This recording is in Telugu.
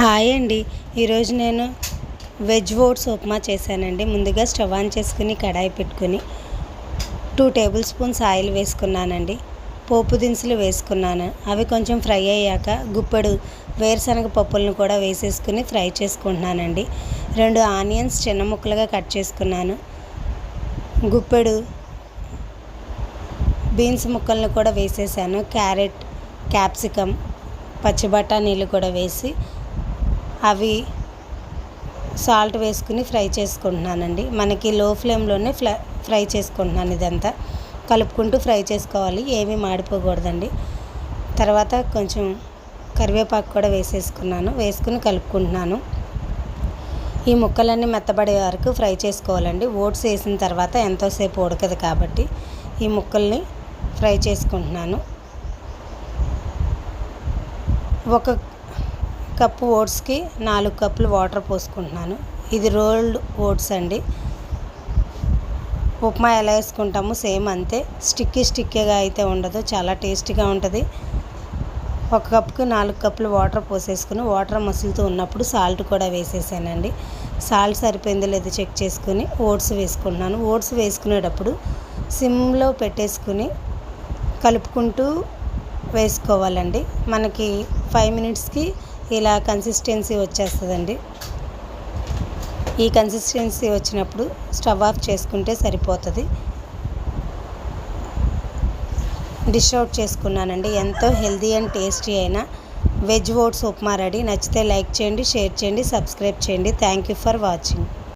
హాయ్ అండి. ఈరోజు నేను వెజ్ ఓట్స్ ఉప్మా చేశానండి. ముందుగా స్టవ్ ఆన్ చేసుకుని కడాయి పెట్టుకుని టూ టేబుల్ స్పూన్స్ ఆయిల్ వేసుకున్నానండి. పోపు దినుసులు వేసుకున్నాను. అవి కొంచెం ఫ్రై అయ్యాక గుప్పెడు వేరుశనగ పప్పులను కూడా వేసేసుకుని ఫ్రై చేసుకుంటున్నానండి. రెండు ఆనియన్స్ చిన్న ముక్కలుగా కట్ చేసుకున్నాను. గుప్పెడు బీన్స్ ముక్కలను కూడా వేసేసాను. క్యారెట్ క్యాప్సికమ్ పచ్చి బఠానీలు కూడా వేసి అవి సాల్ట్ వేసుకుని ఫ్రై చేసుకుంటున్నానండి. మనకి లో ఫ్లేమ్లోనే ఫ్లై ఫ్రై చేసుకుంటున్నాను ఇదంతా. కలుపుకుంటూ ఫ్రై చేసుకోవాలి. ఏమీ మాడిపోకూడదండి. తర్వాత కొంచెం కరివేపాకు కూడా వేసేసుకున్నాను. వేసుకుని కలుపుకుంటున్నాను. ఈ ముక్కలన్నీ మెత్తబడే వరకు ఫ్రై చేసుకోవాలండి. ఓట్స్ వేసిన తర్వాత ఎంతోసేపు ఉడకదు కాబట్టి ఈ ముక్కల్ని ఫ్రై చేసుకుంటున్నాను. ఒక కప్పు ఓట్స్కి నాలుగు కప్పులు వాటర్ పోసుకుంటున్నాను. ఇది రోల్డ్ ఓట్స్ అండి. ఉప్మా ఎలా వేసుకుంటామో సేమ్ అంతే. స్టిక్కీ స్టిక్కీగా అయితే ఉండదు. చాలా టేస్టీగా ఉంటుంది. ఒక కప్పుకి నాలుగు కప్పులు వాటర్ పోసేసుకుని వాటర్ మసులుతూ ఉన్నప్పుడు సాల్ట్ కూడా వేసేసానండి. సాల్ట్ సరిపోయిందో లేదో చెక్ చేసుకుని ఓట్స్ వేసుకున్నాను ఓట్స్ వేసుకునేటప్పుడు సిమ్లో పెట్టేసుకుని కలుపుకుంటూ వేసుకోవాలండి. మనకి ఫైవ్ మినిట్స్కి ఇలా కన్సిస్టెన్సీ వచ్చేస్తుందండి. ఈ కన్సిస్టెన్సీ వచ్చినప్పుడు స్టవ్ ఆఫ్ చేసుకుంటే సరిపోతుంది. డిష్ అవుట్ చేసుకున్నానండి. ఎంతో హెల్తీ అండ్ టేస్టీ అయిన వెజ్ ఓట్స్ ఉప్మా రెడీ. నచ్చితే లైక్ చేయండి షేర్ చేయండి సబ్స్క్రైబ్ చేయండి. Thank you for watching